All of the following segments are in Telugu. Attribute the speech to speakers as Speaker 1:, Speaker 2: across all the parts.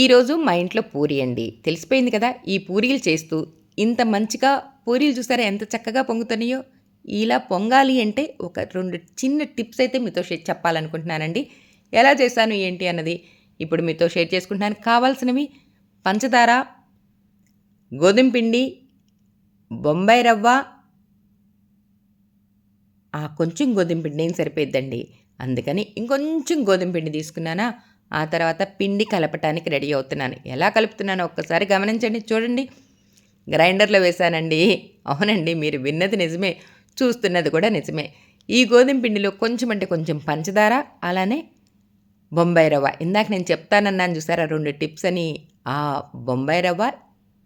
Speaker 1: ఈరోజు మా ఇంట్లో పూరి అండి. తెలిసిపోయింది కదా ఈ పూరీలు చేస్తూ ఇంత మంచిగా పూరీలు చూసారా ఎంత చక్కగా పొంగుతున్నాయో? ఇలా పొంగాలి అంటే ఒక రెండు చిన్న టిప్స్ అయితే మీతో షేర్ చెప్పాలనుకుంటున్నానండి. ఎలా చేశాను ఏంటి అన్నది ఇప్పుడు మీతో షేర్ చేసుకుంటున్నాను. కావాల్సినవి పంచదార గోధుమ పిండి బొంబాయి రవ్వ ఆ కొంచెం గోధుమ పిండి ఏం సరిపోద్దండి అందుకని ఇంకొంచెం గోధుమ పిండి తీసుకున్నానా? ఆ తర్వాత పిండి కలపటానికి రెడీ అవుతున్నాను. ఎలా కలుపుతున్నానో ఒక్కసారి గమనించండి చూడండి. గ్రైండర్లో వేశానండి. అవునండి మీరు విన్నది నిజమే చూస్తున్నది కూడా నిజమే. ఈ గోధుమ పిండిలో కొంచెం అంటే కొంచెం పంచదార అలానే బొంబాయి రవ్వ. ఇందాక నేను చెప్తానన్నాను చూసారా రెండు టిప్స్ అని. ఆ బొంబాయి రవ్వ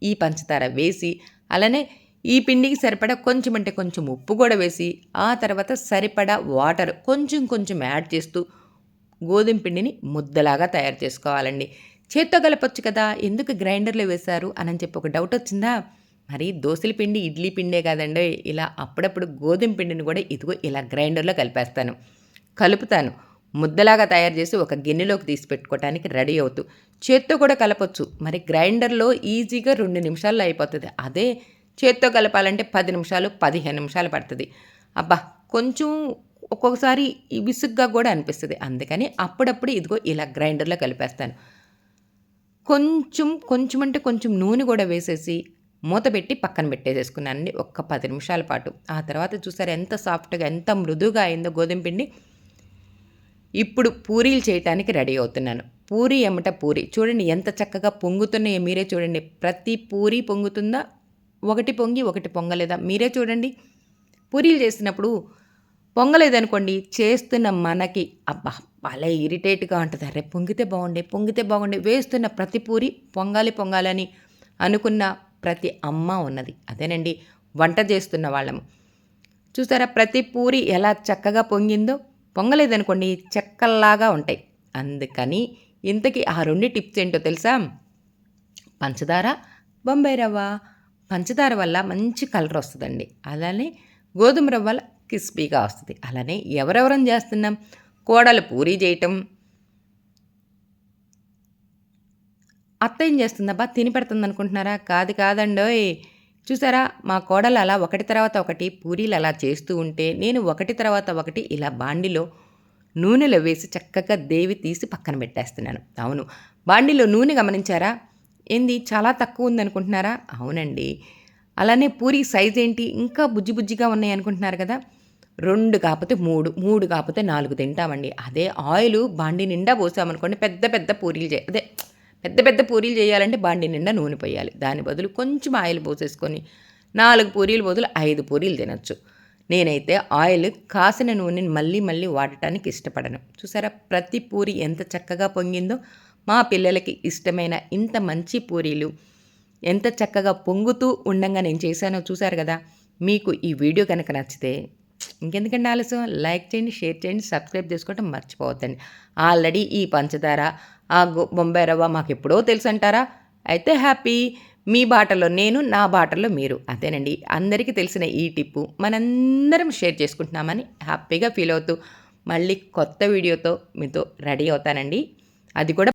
Speaker 1: ఈ పంచదార వేసి అలానే ఈ పిండికి సరిపడా కొంచెం అంటే కొంచెం ఉప్పు కూడా వేసి ఆ తర్వాత సరిపడా వాటర్ కొంచెం కొంచెం యాడ్ చేస్తూ గోధుమ పిండిని ముద్దలాగా తయారు చేసుకోవాలండి. చేత్తో కలపొచ్చు కదా ఎందుకు గ్రైండర్లో వేశారు అని చెప్పి ఒక డౌట్ వచ్చిందా? మరి దోశల పిండి ఇడ్లీ పిండే కాదండి. ఇలా అప్పుడప్పుడు గోధుమ పిండిని కూడా ఇదిగో ఇలా గ్రైండర్లో కలిపేస్తాను. కలుపుతాను. ముద్దలాగా తయారు చేసి ఒక గిన్నెలోకి తీసి పెట్టుకోవడానికి రెడీ అవుతూ. చేత్తో కూడా కలపొచ్చు. మరి గ్రైండర్లో ఈజీగా రెండు నిమిషాల్లో అయిపోతుంది. అదే చేత్తో కలపాలంటే పది నిమిషాలు పదిహేను నిమిషాలు పడుతుంది. అబ్బా కొంచెం ఒక్కొక్కసారి విసుగ్గా కూడా అనిపిస్తుంది. అందుకని అప్పుడప్పుడు ఇదిగో ఇలా గ్రైండర్లో కలిపేస్తాను. కొంచెం కొంచెం అంటే కొంచెం నూనె కూడా వేసేసి మూత పెట్టి పక్కన పెట్టేసేసుకున్నానండి. ఒక్క పది నిమిషాల పాటు. ఆ తర్వాత చూసారు ఎంత సాఫ్ట్గా ఎంత మృదువుగా అయిందో గోధుమ పిండి. ఇప్పుడు పూరీలు చేయటానికి రెడీ అవుతున్నాను. పూరి ఎమ్మట పూరి? చూడండి ఎంత చక్కగా పొంగుతున్నాయో మీరే చూడండి. ప్రతి పూరి పొంగుతుందా? ఒకటి పొంగి ఒకటి పొంగలేదా? మీరే చూడండి. పూరీలు చేసినప్పుడు పొంగలేదనుకోండి చేస్తున్న మనకి అబ్బా భలే ఇరిటేట్గా ఉంటుంది. అరే పొంగితే బాగుండే పొంగితే బాగుండే వేస్తున్న ప్రతి పూరి పొంగాలి పొంగాలని అనుకున్న ప్రతి అమ్మ ఉన్నది. అదేనండి వంట చేస్తున్న వాళ్ళము. చూసారా ప్రతి పూరి ఎలా చక్కగా పొంగిందో? పొంగలేదనుకోండి చెక్కల్లాగా ఉంటాయి. అందుకని ఇంతకీ ఆ రెండు టిప్స్ ఏంటో తెలుసా? పంచదార బొంబాయి రవ్వ. పంచదార వల్ల మంచి కలర్ వస్తుందండి. అలానే గోధుమ రవ్వ క్రిస్పీగా వస్తుంది. అలానే ఎవరెవరం చేస్తున్నాం? కోడలు పూరీ చేయటం. అత్త ఏం చేస్తుందబ్బా తిని పెడుతుంది అనుకుంటున్నారా కాదు కాదండోయ్. చూసారా మా కోడలు అలా ఒకటి తర్వాత ఒకటి పూరీలు అలా చేస్తూ ఉంటే నేను ఒకటి తర్వాత ఒకటి ఇలా బాండిలో నూనెలో వేసి చక్కగా దేవి తీసి పక్కన పెట్టేస్తున్నాను. అవును. బాండిలో నూనె గమనించారా? ఏంది చాలా తక్కువ ఉందనుకుంటున్నారా? అవునండి. అలానే పూరి సైజ్ ఏంటి ఇంకా బుజ్జి బుజ్జిగా ఉన్నాయి అనుకుంటున్నారు కదా? రెండు కాకపోతే మూడు మూడు కాకపోతే నాలుగు తింటామండి. అదే ఆయిల్ బాండి నిండా పోసామనుకోండి పెద్ద పెద్ద పూరీలు చే అదే పెద్ద పెద్ద పూరీలు చేయాలంటే బాండి నిండా నూనె పోయాలి. దాని బదులు కొంచెం ఆయిల్ పోసేసుకొని నాలుగు పూరీలు బదులు ఐదు పూరీలు తినచ్చు. నేనైతే ఆయిల్ కాసిన నూనెని మళ్ళీ మళ్ళీ వాడటానికి ఇష్టపడను. చూసారా? ప్రతి పూరి ఎంత చక్కగా పొంగిందో మా పిల్లలకి ఇష్టమైన ఇంత మంచి పూరీలు. ఎంత చక్కగా పొంగుతూ ఉండంగా నేను చేశానో చూశారు కదా? మీకు ఈ వీడియో కనుక నచ్చితే ఇంకెందుకండి ఆలస్యం? లైక్ చేయండి షేర్ చేయండి సబ్స్క్రైబ్ చేసుకోవటం మర్చిపోవద్దండి. ఆల్రెడీ ఈ పంచదార ఆ బొంబాయి రవ్వ మాకు ఎప్పుడో తెలుసు అంటారా అయితే హ్యాపీ. మీ బాటలో నేను నా బాటలో మీరు. అదేనండి అందరికీ తెలిసిన ఈ టిప్పు మనందరం షేర్ చేసుకుంటున్నామని హ్యాపీగా ఫీల్ అవుతూ మళ్ళీ కొత్త వీడియోతో మీతో రెడీ అవుతానండి. అది కూడా